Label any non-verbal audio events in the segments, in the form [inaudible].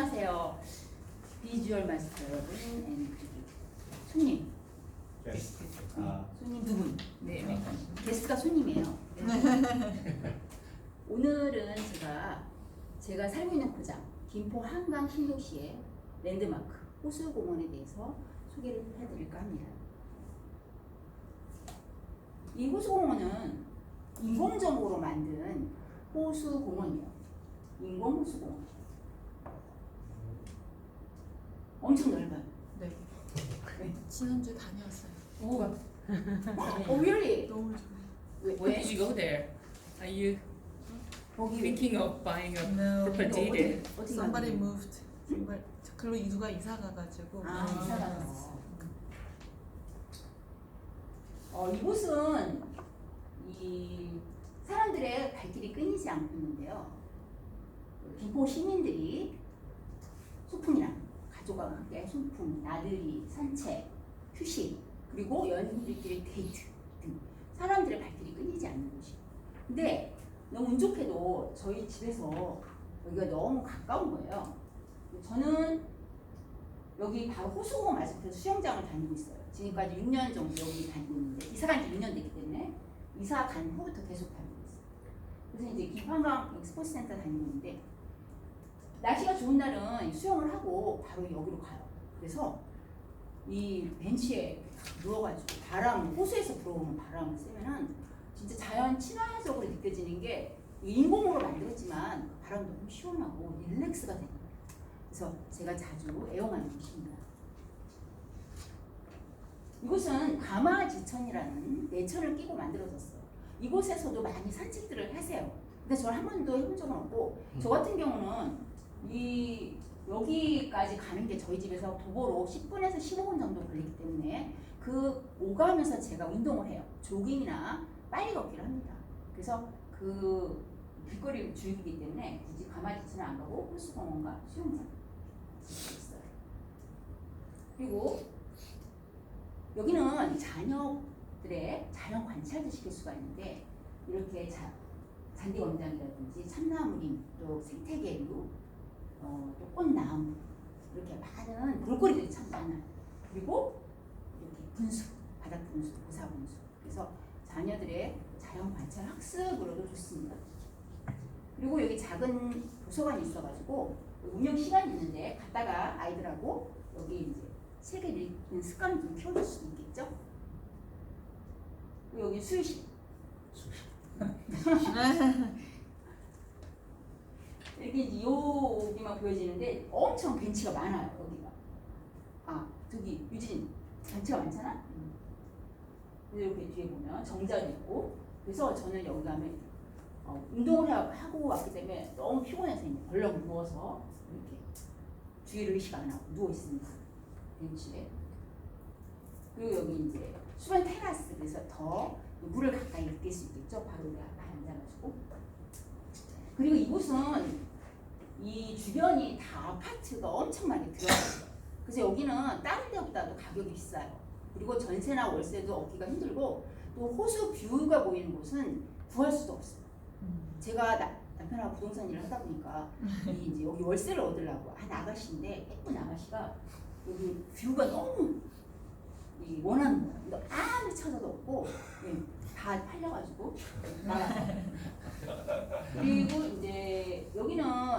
안녕하세요. 비주얼 마스터 여러분, 앤 손님. 게스트. 아, 손님 두 분. 네, 네. 게스트가 손님이에요. [laughs] 오늘은 제가 제가 살고 있는 고장 김포 한강 신도시의 랜드마크 호수공원에 대해서 소개를 해드릴까 합니다. 이 호수공원은 인공적으로 만든 호수공원이에요. 인공 호수공원. 엄청 넓어요. 네. 네. 지난주 다녀왔어요. 오, 어, really? 너무 좋아요. 왜? When did you go there? Are you thinking of buying a No. property there? Somebody moved. 정말 글로 누가 이사 가가지고. 아, 이사 가서. 어, 이곳은 이 사람들의 발길이 끊이지 않고 있는데요. 김포 시민들이 소풍이랑 가족과 함께 소풍, 나들이, 산책, 휴식, 그리고 연인들끼리 데이트 등 사람들의 발길이 끊이지 않는 곳이에요. 근데 너무 운 좋게도 저희 집에서 여기가 너무 가까운 거예요. 저는 여기 바로 호수공원 맞은편 수영장을 다니고 있어요. 지금까지 6년 정도 여기 다니고 있는데 이사 간 지 6년 됐기 때문에 이사 간 후부터 계속 다니고 있어요. 그래서 이제 김한강 스포츠 센터 다니고 있는데 날씨가 좋은 날은 수영을 하고 바로 여기로 가요. 그래서 이 벤치에 누워가지고 바람 호수에서 불어오는 바람을 쐬면은 진짜 자연 친화적으로 느껴지는 게 인공으로 만들었지만 그 바람도 너무 시원하고 릴렉스가 되는 거예요. 그래서 제가 자주 애용하는 곳입니다. 이곳은 가마지천이라는 내천을 끼고 만들어졌어요. 이곳에서도 많이 산책들을 하세요. 근데 저는 한 번도 해본 적은 없고 저 같은 경우는 이 여기까지 가는 게 저희 집에서 도보로 10분에서 15분 정도 걸리기 때문에 그 오가면서 제가 운동을 해요. 조깅이나 빨리 걷기를 합니다. 그래서 그 길거리 줄이기 때문에 굳이 가마지천을 안 가고 호수공원과 수영장 있어요. 그리고 여기는 자녀들의 자연 관찰도 시킬 수가 있는데 이렇게 자, 잔디 원장이라든지 참나무림 또 생태계류 어, 또 꽃나무 이렇게 많은 볼거리들이 참 많아요. 그리고 이렇게 분수 바닥 분수 고사 분수 그래서 자녀들의 자연 관찰 학습으로도 좋습니다. 그리고 여기 작은 도서관이 있어가지고 운영 시간이 있는데 갔다가 아이들하고 여기 이제 책을 읽는 습관을 좀 키워줄 수 있겠죠? 여기 수유실. [laughs] [laughs] 이렇게 이제 여기만 보여지는데 엄청 벤치가 많아요 여기가. 아 저기 유진 벤치가 많잖아. 음. 이렇게 뒤에 보면 정자도 있고 그래서 저는 여기 가면 어, 운동을 하- 하고 왔기 때문에 너무 피곤해서 이제 벌렁 누워서 이렇게 뒤를 의식 안 하고 누워 있습니다. 벤치에. 그리고 여기 이제 수면 테라스 그래서 더 물을 가까이 느낄 수 있겠죠. 바로 앞에 앉아가지고. 그리고 이곳은 이 주변이 다 아파트가 엄청 많이 들어있어요. 그래서 여기는 다른 데보다도 가격이 비싸요. 그리고 전세나 월세도 얻기가 힘들고 또 호수 뷰가 보이는 곳은 구할 수도 없어요. 제가 나, 남편하고 부동산 일을 하다 보니까 이 이제 여기 월세를 얻으려고 한 아가씨인데 예쁜 아가씨가 여기 뷰가 너무 이 원하는 거야. 근데 아무리 찾아도 없고 예, 다 팔려가지고 나가서 [laughs] 그리고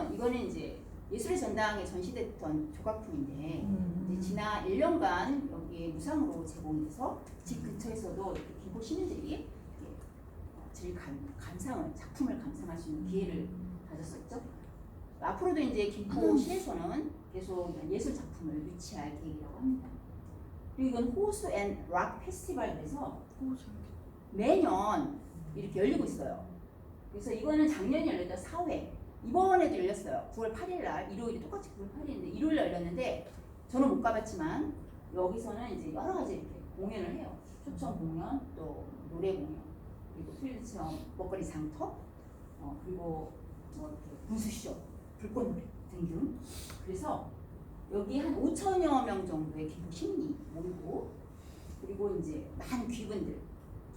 여기는 이거는 이제 예술의 전당에 전시됐던 조각품인데 이제 지난 1년간 여기에 무상으로 제공이 돼서 집 근처에서도 이렇게 김포 시민들이 질 감, 감상을 작품을 감상할 수 있는 기회를 가졌었죠. 앞으로도 이제 김포 시에서는 계속 예술 작품을 유치할 계획이라고 합니다. 그리고 이건 호수 앤 락 페스티벌에서. 매년 이렇게 열리고 있어요. 그래서 이거는 작년에 열렸던 4회. 이번에도 열렸어요. 9월 8일 날, 일요일이 똑같이 9월 8일인데, 일요일 날 열렸는데, 저는 못 가봤지만, 여기서는 이제 여러 가지 이렇게 공연을 해요. 초청 공연, 또 노래 공연, 그리고 필드 체험, 먹거리 장터, 어, 그리고 뭐 이렇게 분수쇼, 불꽃놀이 등등. 그래서 여기 한 5천여 명 정도의 김포 시민이 거리고 그리고 이제 많은 귀분들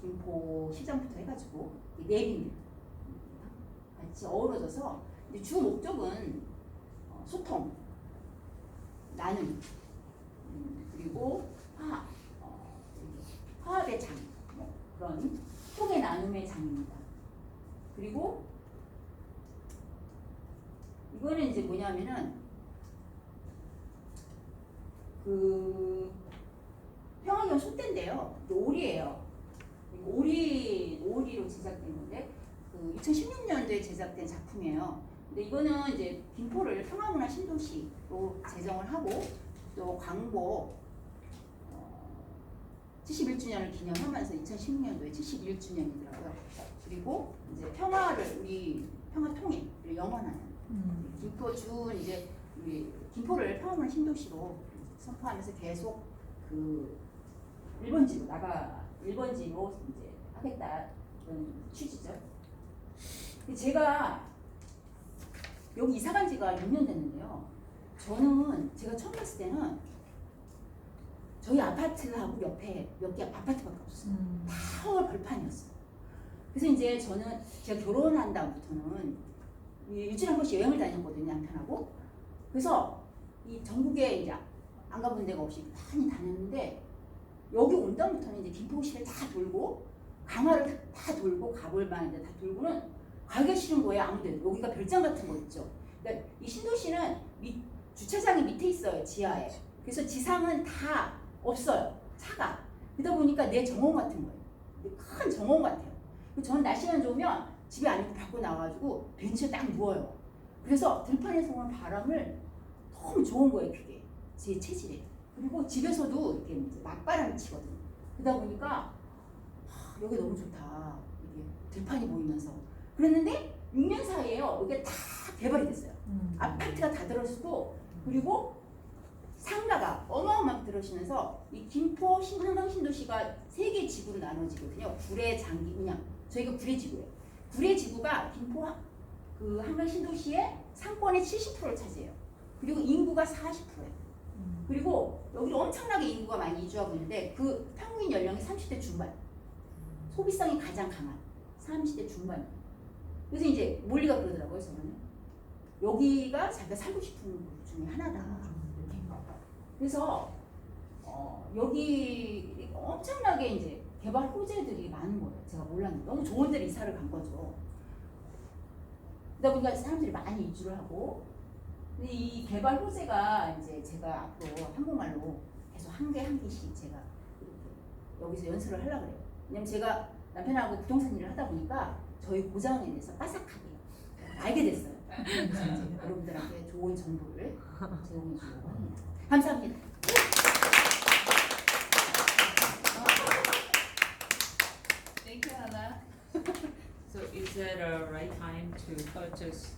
김포 시장부터 해가지고 이 내빈들 같이 어우러져서 주 목적은 어, 소통, 나눔, 음, 그리고 화합, 어, 화합의 장, 뭐 그런 통의 나눔의 장입니다. 그리고 이거는 이제 뭐냐면은 그 평화경 소대인데요. 이게 오리예요. 오리 오리로 제작된 건데 그 2016년도에 제작된 작품이에요. 근데 이거는 이제 김포를 평화문화 신도시로 제정을 하고 또 광복 어, 71주년을 기념하면서 2016년도에 71주년이더라고요. 그리고 이제 평화를 우리 평화 통일을 영원하는 음. 김포 준 이제 우리 김포를 평화문화 신도시로 선포하면서 계속 그 일본지로 나가 일본지로 이제 하겠다 그런 취지죠. 제가 여기 이사 간 지가 6년 됐는데요. 저는 제가 처음 갔을 때는 저희 아파트하고 옆에 몇 개 아파트밖에 없었어요. 음. 서울 벌판이었어요. 그래서 이제 저는 제가 결혼한 다음부터는 이 일주일에 한 번씩 여행을 다녔거든요, 남편하고. 그래서 이 전국에 이제 안 가본 데가 없이 많이 다녔는데 여기 온 다음부터는 이제 김포시를 다 돌고 강화를 다 돌고 가볼 만한데 다 돌고는 가기 싫은 거예요, 아무데도. 여기가 별장 같은 거 있죠. 그러니까 이 신도시는 밑, 주차장이 밑에 있어요, 지하에. 그래서 지상은 다 없어요, 차가. 그러다 보니까 내 정원 같은 거예요. 큰 정원 같아요. 저는 날씨만 좋으면 집에 안 있고 밖으로 나와가지고 벤치에 딱 누워요. 그래서 들판에서 오는 바람을 너무 좋은 거예요, 그게. 제 체질에. 그리고 집에서도 이렇게 맞바람이 치거든요. 그러다 보니까 하, 여기 너무 좋다. 이게 들판이 보이면서. 그랬는데 6년 사이에요. 이게 다 개발이 됐어요. 음. 아파트가 다 들어서고 그리고 상가가 어마어마하게 들어서면서 이 김포 신 한강 신도시가 세 개 지구로 나눠지거든요. 구례, 장기, 운양. 저희가 구례 지구예요. 구례 지구가 김포 하- 그 한강 신도시의 상권의 70%를 차지해요. 그리고 인구가 40%예요. 음. 그리고 여기 엄청나게 인구가 많이 이주하고 있는데 그 평균 연령이 30대 중반. 소비성이 가장 강한 30대 중반. 그래서 이제 몰리가 그러더라고요, 저는. 여기가 자기가 살고 싶은 곳 중에 하나다. 그래서 어, 여기 엄청나게 이제 개발 호재들이 많은 거예요. 제가 몰랐는데 너무 좋은 데를 이사를 간 거죠. 그러다 보니까 사람들이 많이 이주를 하고 근데 이 개발 호재가 이제 제가 앞으로 한국말로 계속 한 개 한 개씩 제가 여기서 연수를 하려고 그래요. 왜냐면 제가 남편하고 부동산 일을 하다 보니까 저희 고장에 대해서 빠삭하게 알게 됐어요. 여러분들한테 좋은 정보를 제공해 주려고 합니다. 감사합니다. Thank you, Hannah. [laughs] so is a right time to purchase